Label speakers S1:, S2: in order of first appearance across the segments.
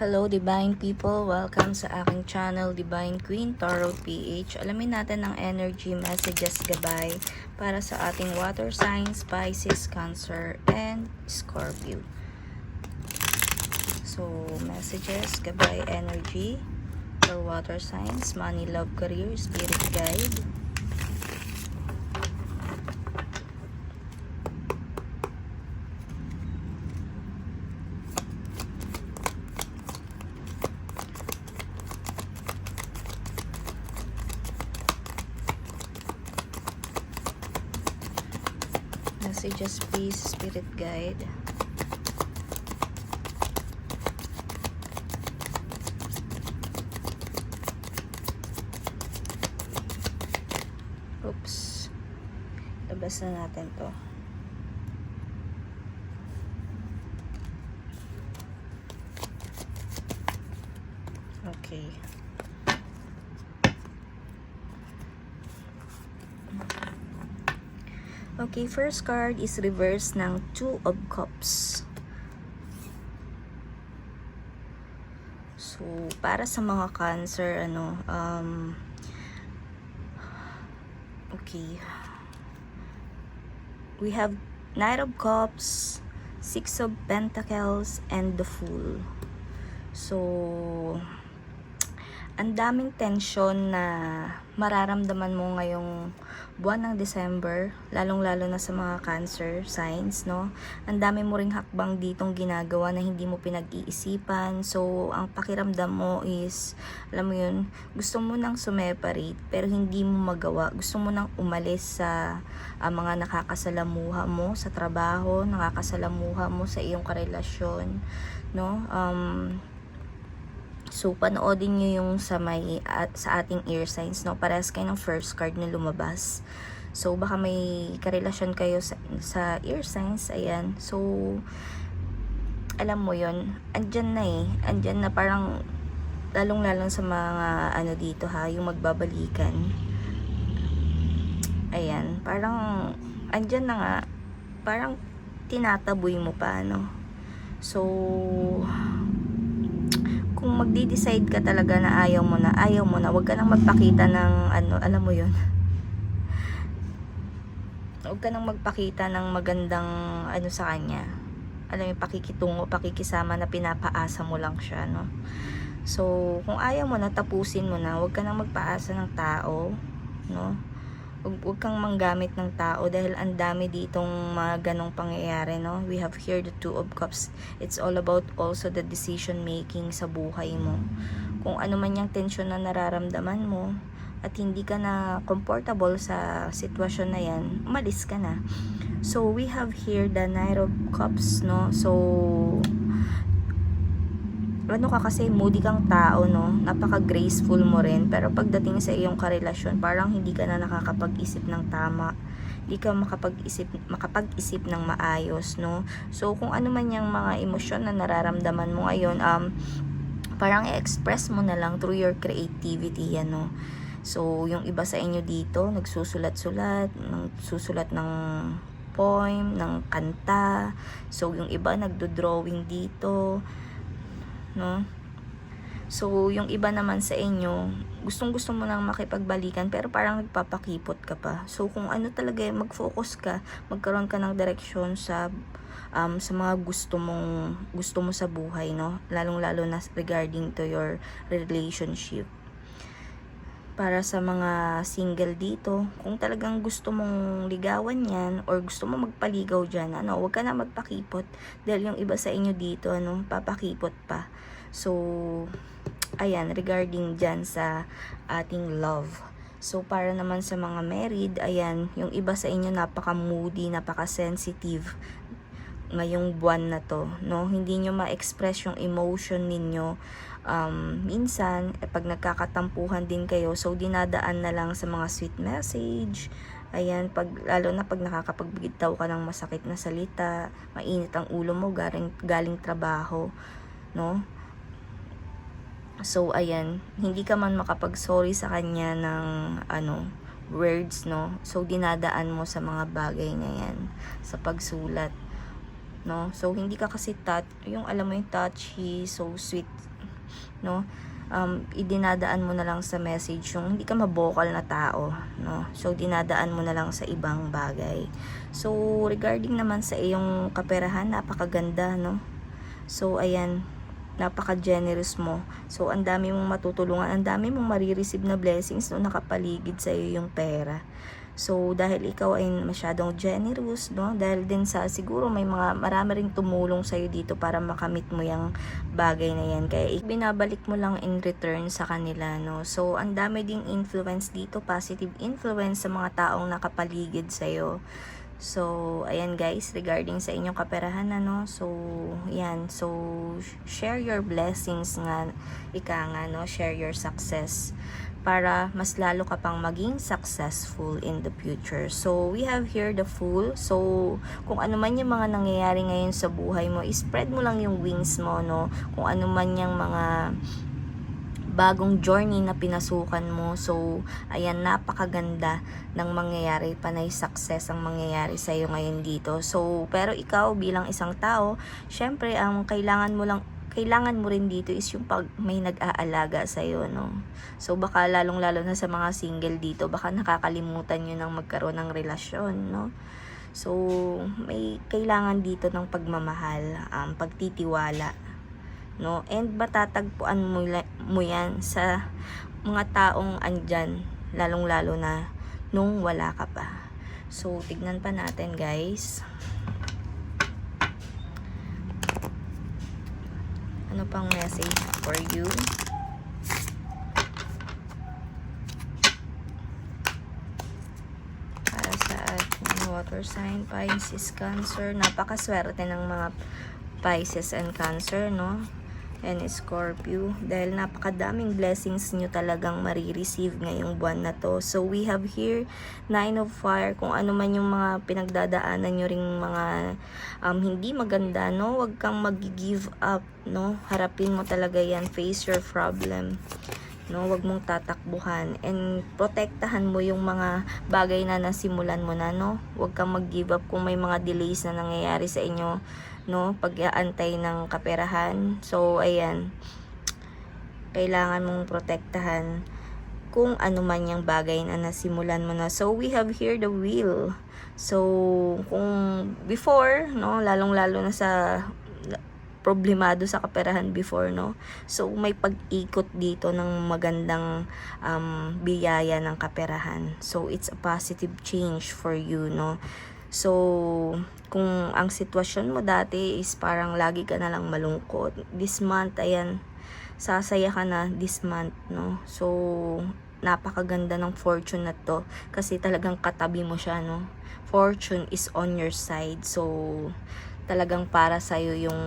S1: Hello Divine People! Welcome sa aking channel Divine Queen Tarot PH. Alamin natin ang energy messages gabay para sa ating water signs, Pisces, Cancer, and Scorpio. So, messages, gabay, energy for water signs, money, love, career, spirit guide. Messages, please, spirit guide. Oops. Labas na natin to. Okay. Okay, first card is reverse ng Two of Cups. So, para sa mga cancer, ano, um, okay. We have Knight of Cups, Six of Pentacles, and the Fool. So, ang daming tension na mararamdaman mo ngayong buwan ng December, lalong-lalo na sa mga cancer signs, no? Ang dami mo ring hakbang ditong ginagawa na hindi mo pinag-iisipan. So, ang pakiramdam mo is, alam mo yun, gusto mo nang sumeparate, pero hindi mo magawa. Gusto mo nang umalis sa ah, mga nakakasalamuha mo sa trabaho, nakakasalamuha mo sa iyong karelasyon, no? Um, So, panoodin nyo yung sa, may, at, sa ating ear signs, no? Parehas kayo ng first card na lumabas. So, baka may karelasyon kayo sa, sa ear signs. Ayan. So, alam mo yon andyan na eh. Andyan na parang, lalong-lalong sa mga, ano dito ha, yung magbabalikan. Ayan. Parang, andyan na nga. Parang, tinataboy mo pa, no? So, kung magdi-decide ka talaga na ayaw mo na, ayaw mo na, wag ka nang magpakita ng ano, alam mo 'yon. Huwag ka nang magpakita ng magandang ano sa kanya. Alam mo, pakikitungo, pakikisama na pinapaasa mo lang siya, no? So, kung ayaw mo na, tapusin mo na. Huwag ka nang magpaasa ng tao, no? Huwag, kang manggamit ng tao dahil ang dami ditong mga ganong pangyayari, no? We have here the Two of Cups. It's all about also the decision making sa buhay mo. Kung ano man yung tension na nararamdaman mo at hindi ka na comfortable sa sitwasyon na yan, umalis ka na. So, we have here the Knight of Cups, no? So, ano ka kasi moody kang tao no? Napaka-graceful mo rin. Pero pagdating sa iyong karelasyon parang hindi ka na nakakapag-isip ng tama. Hindi ka makapag-isip makapag-isip ng maayos no? So kung ano man yung mga emosyon na nararamdaman mo ngayon um parang i-express mo na lang through your creativity yan no so yung iba sa inyo dito nagsusulat-sulat nagsusulat ng poem ng kanta. So yung iba nagdo-drawing dito no? So, yung iba naman sa inyo, gustong gusto mo nang makipagbalikan pero parang nagpapakipot ka pa. So, kung ano talaga, mag-focus ka, magkaroon ka ng direksyon sa um, sa mga gusto mong gusto mo sa buhay, no? Lalong-lalo na regarding to your relationship. Para sa mga single dito, kung talagang gusto mong ligawan yan or gusto mo magpaligaw dyan, ano, huwag ka na magpakipot dahil yung iba sa inyo dito, ano, papakipot pa. So, ayan, regarding dyan sa ating love. So, para naman sa mga married, ayan, yung iba sa inyo napaka-moody, napaka-sensitive ngayong buwan na to, no? Hindi nyo ma-express yung emotion ninyo. Um, minsan, eh, pag nagkakatampuhan din kayo, so dinadaan na lang sa mga sweet message. Ayan, pag, lalo na pag nakakapagbitaw ka ng masakit na salita, mainit ang ulo mo galing, galing trabaho, no? So, ayan, hindi ka man makapag-sorry sa kanya ng, ano, words, no? So, dinadaan mo sa mga bagay na yan, sa pagsulat, no? So, hindi ka kasi touch, yung alam mo yung touchy, so sweet, no? Um, idinadaan mo na lang sa message yung hindi ka mabokal na tao, no? So, dinadaan mo na lang sa ibang bagay. So, regarding naman sa iyong kaperahan, napakaganda, no? So, ayan, napaka-generous mo. So, ang dami mong matutulungan, ang dami mong marireceive na blessings no nakapaligid sa iyo yung pera. So, dahil ikaw ay masyadong generous, no? Dahil din sa siguro may mga marami ring tumulong sa dito para makamit mo yung bagay na yan. Kaya binabalik mo lang in return sa kanila, no? So, ang dami ding influence dito, positive influence sa mga taong nakapaligid sa So, ayan guys, regarding sa inyong kaperahan, ano, so, yan, so, share your blessings nga, ika nga, no, share your success para mas lalo ka pang maging successful in the future. So, we have here the Fool. So, kung ano man yung mga nangyayari ngayon sa buhay mo, spread mo lang yung wings mo, no? Kung ano man yung mga bagong journey na pinasukan mo. So, ayan, napakaganda ng mangyayari. Panay success ang mangyayari sa iyo ngayon dito. So, pero ikaw bilang isang tao, syempre, ang kailangan mo lang kailangan mo rin dito is yung pag may nag-aalaga sa iyo, no? So, baka lalong-lalo na sa mga single dito, baka nakakalimutan nyo ng magkaroon ng relasyon, no? So, may kailangan dito ng pagmamahal, um, pagtitiwala, no? And matatagpuan mo, mo yan sa mga taong andyan, lalong-lalo na nung wala ka pa. So, tignan pa natin, guys. Ano pang message for you? Para sa ating water sign, Pisces, Cancer. Napakaswerte ng mga Pisces and Cancer, no? And Scorpio. Dahil napakadaming blessings nyo talagang marireceive ngayong buwan na to. So, we have here Nine of Fire. Kung ano man yung mga pinagdadaanan nyo ring mga um, hindi maganda, no? Huwag kang mag-give up, no? Harapin mo talaga yan. Face your problem no wag mong tatakbuhan and protektahan mo yung mga bagay na nasimulan mo na no wag kang mag-give up kung may mga delays na nangyayari sa inyo no pag-aantay ng kaperahan so ayan kailangan mong protektahan kung ano man yung bagay na nasimulan mo na. So, we have here the wheel. So, kung before, no, lalong-lalo na sa problemado sa kaperahan before, no? So, may pag-ikot dito ng magandang um, biyaya ng kaperahan. So, it's a positive change for you, no? So, kung ang sitwasyon mo dati is parang lagi ka na lang malungkot, this month, ayan, sasaya ka na this month, no? So, napakaganda ng fortune na to kasi talagang katabi mo siya, no? Fortune is on your side. So, talagang para sa'yo yung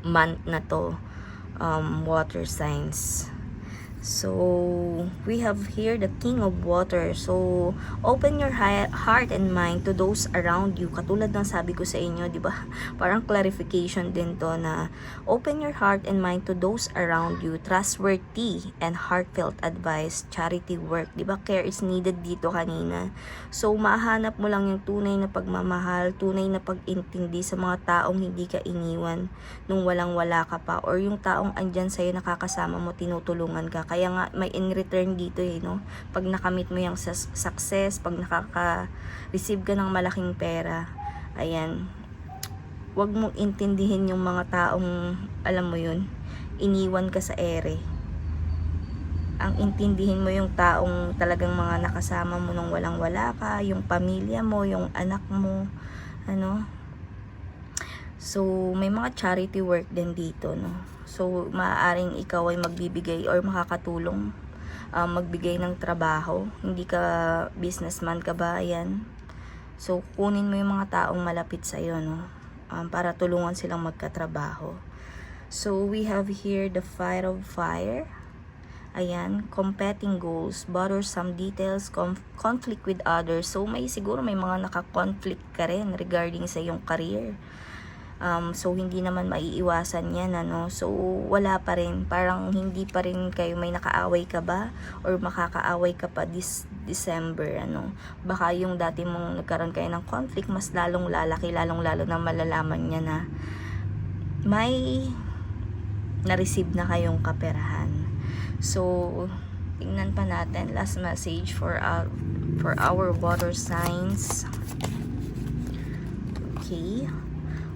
S1: month na to um, water signs so we have here the king of water. So open your heart and mind to those around you. Katulad ng sabi ko sa inyo di ba? Parang clarification din to na open your heart and mind to those around you. Trustworthy and heartfelt advice charity work di ba? Care is needed dito kanina. So mahanap mo lang yung tunay na pagmamahal tunay na pag-intindi sa mga taong hindi ka iniwan nung walang wala ka pa or yung taong andyan sa'yo nakakasama mo tinutulungan ka kaya nga may in return dito eh no pag nakamit mo yung success pag nakaka-receive ka ng malaking pera ayan wag mong intindihin yung mga taong alam mo yun iniwan ka sa ere ang intindihin mo yung taong talagang mga nakasama mo nung walang wala ka, yung pamilya mo, yung anak mo, ano. So, may mga charity work din dito, no. So, maaaring ikaw ay magbibigay or makakatulong um, magbigay ng trabaho. Hindi ka businessman ka ba, ayan. So, kunin mo yung mga taong malapit sa iyo, no. Um, para tulungan silang magkatrabaho. So, we have here the fire of fire. Ayan, competing goals, bothersome details, conf- conflict with others. So, may siguro may mga naka-conflict ka rin regarding sa iyong career. Um, so, hindi naman maiiwasan yan, ano. So, wala pa rin. Parang hindi pa rin kayo may nakaaway ka ba? Or makakaaway ka pa this December, ano. Baka yung dati mong nagkaroon kayo ng conflict, mas lalong lalaki, lalong lalo na malalaman niya na may na-receive na kayong kaperahan. So, tingnan pa natin last message for our for our water signs. Okay.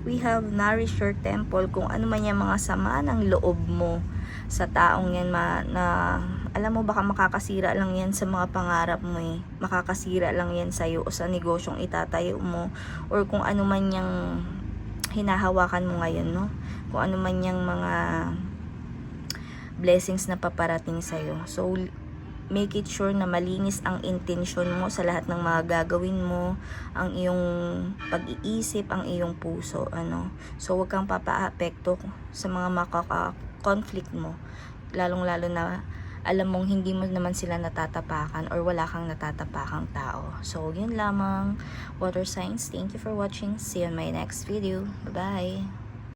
S1: We have nourish your temple kung ano man yung mga sama ng loob mo sa taong yan ma, na alam mo baka makakasira lang yan sa mga pangarap mo eh. Makakasira lang yan sa o sa negosyong itatayo mo or kung ano man yung hinahawakan mo ngayon, no? Kung ano man yung mga blessings na paparating sa'yo. So, make it sure na malinis ang intention mo sa lahat ng mga gagawin mo, ang iyong pag-iisip, ang iyong puso, ano. So, huwag kang papaapekto sa mga makaka-conflict mo. Lalong-lalo na alam mong hindi mo naman sila natatapakan or wala kang natatapakang tao. So, yun lamang. Water signs, thank you for watching. See you in my next video. Bye-bye!